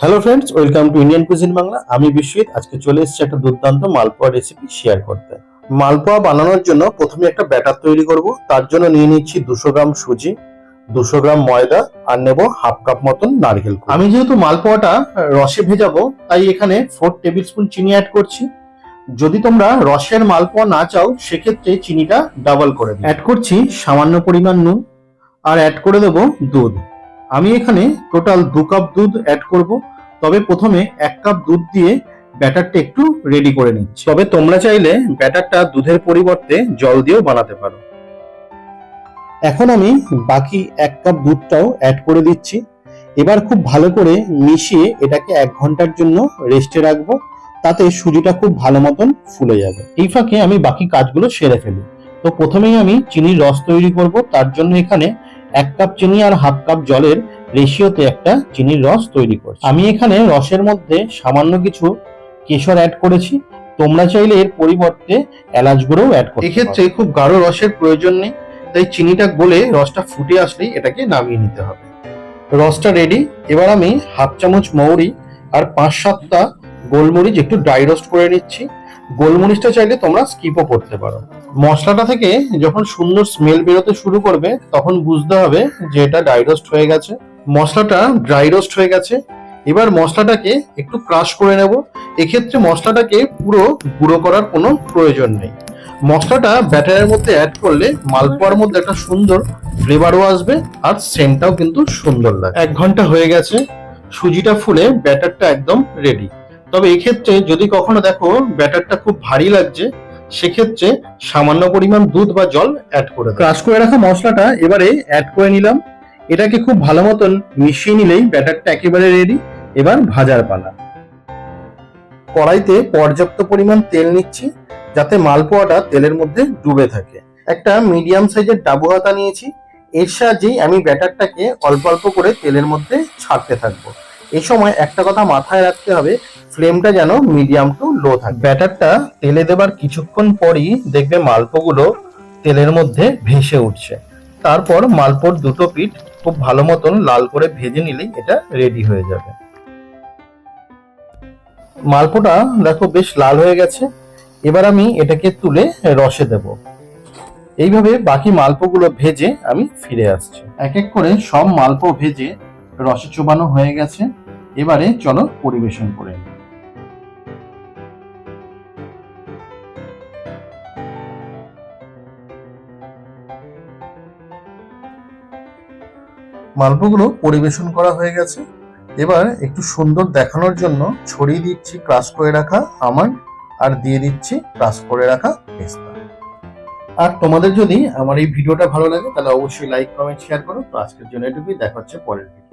Hello friends welcome to Indian cuisine Bangla আমি বিশ্বজিৎ, আজকে চলে এসেছি একটা দুর্দান্ত মালপোয়া রেসিপি শেয়ার করতে। মালপোয়া বানানোর জন্য প্রথমে একটা ব্যাটার তৈরি করব। তার জন্য নিয়ে নিচ্ছি দুশো গ্রাম সুজি, দুশো গ্রাম ময়দা আর নেব হাফ কাপ মতন নারকেল আমি যেহেতু মালপোয়াটা রসে ভেজাবো, তাই এখানে ফোর টেবিল স্পুন চিনি অ্যাড করছি। যদি তোমরা রসের মালপোয়া না চাও, সেক্ষেত্রে চিনিটা ডাবল করে অ্যাড করছি সামান্য পরিমাণ নুন আর অ্যাড করে দেবো দুধ। আমি এখানে টোটাল দু কাপ দুধ অ্যাড করব। তবে প্রথমে এক কাপ দুধ দিয়ে ব্যাটারটা একটু রেডি করে নিচ্ছি। তবে তোমরা চাইলে ব্যাটারটা দুধের পরিবর্তে জল দিয়েও বানাতে পারো। এখন আমি বাকি এক কাপ দুধটাও অ্যাড করে দিচ্ছি। এবার খুব ভালো করে মিশিয়ে এটাকে এক ঘণ্টার জন্য রেস্টে রাখব। তাতে সুজিটা খুব ভালো মতন ফুলে যাবে। এই ফাঁকে আমি বাকি কাজগুলো সেরে ফেলি। তো প্রথমেই আমি চিনির রস তৈরি করব। তার জন্য এখানে এক কাপ চিনি আর হাফ কাপ জলের রেশিওতে একটা চিনির রস তৈরি করছি। আমি এখানে রসের মধ্যে সামান্য কিছু কেশর অ্যাড করেছি। তোমরা চাইলে এর পরিবর্তে এলাচ গুঁড়োও অ্যাড করতে এক্ষেত্রে খুব গাঢ় রসের প্রয়োজন নেই, তাই চিনিটা গলে রসটা ফুটে আসলেই এটাকে নামিয়ে নিতে হবে। রসটা রেডি এবার আমি হাফ চামচ মৌরি আর পাঁচ সাতটা গোলমরিচ একটু ড্রাই রোস্ট করে নিচ্ছি। গোলমরিচটা চাইলে তোমরা স্কিপও করতে পারো। মশলাটা থেকে যখন সুন্দর স্মেল বেরোতে শুরু করবে, তখন বুঝতে হবে যে এটা ড্রাই রোস্ট হয়ে গেছে। মশলাটা ড্রাই রোস্ট হয়ে গেছে। এবার মশলাটাকে একটু ক্রাশ করে নেব। এক্ষেত্রে মশলাটাকে পুরো গুঁড়ো করার কোনো প্রয়োজন নেই। মশলাটা ব্যাটারের মধ্যে অ্যাড করলে মালপোয়ার মধ্যে একটা সুন্দর ফ্লেভারও আসবে আর সেন্টটাও কিন্তু সুন্দর লাগে এক ঘণ্টা হয়ে গেছে। সুজিটা ফুলে ব্যাটারটা একদম রেডি তবে এক্ষেত্রে যদি কখনো দেখো ব্যাটারটা খুব ভারী লাগছে, সেক্ষেত্রে সামান্য পরিমাণ দুধ বা জল অ্যাড করে ক্রাশ করে রাখা মশলাটা এবারে অ্যাড করে নিলাম। এটাকে খুব ভালো মতন মিশিয়ে নিলেই ব্যাটারটা একেবারে রেডি এবার ভাজার পালা। কড়াইতে পর্যাপ্ত পরিমাণ তেল নিচ্ছি, যাতে মালপোয়াটা তেলের মধ্যে ডুবে থাকে। একটা মিডিয়াম সাইজের ডাবু হাতা নিয়েছি। এর সাহায্যেই আমি ব্যাটারটাকে অল্প অল্প করে তেলের মধ্যে ছাড়তে থাকব। এই সময় একটা কথা মাথায় রাখতে হবে ফ্লেমটা যেন মিডিয়াম টু লো থাকে। ব্যাটারটা তেলে দেবার কিছুক্ষণ পরই দেখবে মালপোগুলো তেলের মধ্যে ভেসে উঠছে। তারপর মালপোর দুটো পিঠ খুব ভালো মতন লাল করে ভেজে নিলেই এটা রেডি হয়ে যাবে। মালপোটা দেখো বেশ লাল হয়ে গেছে। এবার আমি এটাকে তুলে রসে দেব। এইভাবে বাকি মালপোগুলো ভেজে আমি ফিরে আসছি। এক এক করে সব মালপো ভেজে রসে চোবানো হয়ে গেছে। এবারে চলো পরিবেশন করে মালপোগুলো পরিবেশন করা হয়ে গেছে। এবার একটু সুন্দর দেখানোর জন্য ছড়িয়ে দিচ্ছি ক্রাশ করে রাখা আমার আর দিয়ে দিচ্ছি ক্রাশ করে রাখা পেস্তা। আর তোমাদের যদি আমার এই ভিডিওটা ভালো লাগে, তাহলে অবশ্যই লাইক কমেন্ট শেয়ার করো। তো আজকের জন্য এটুকুই। দেখা হচ্ছে পরের ভিডিও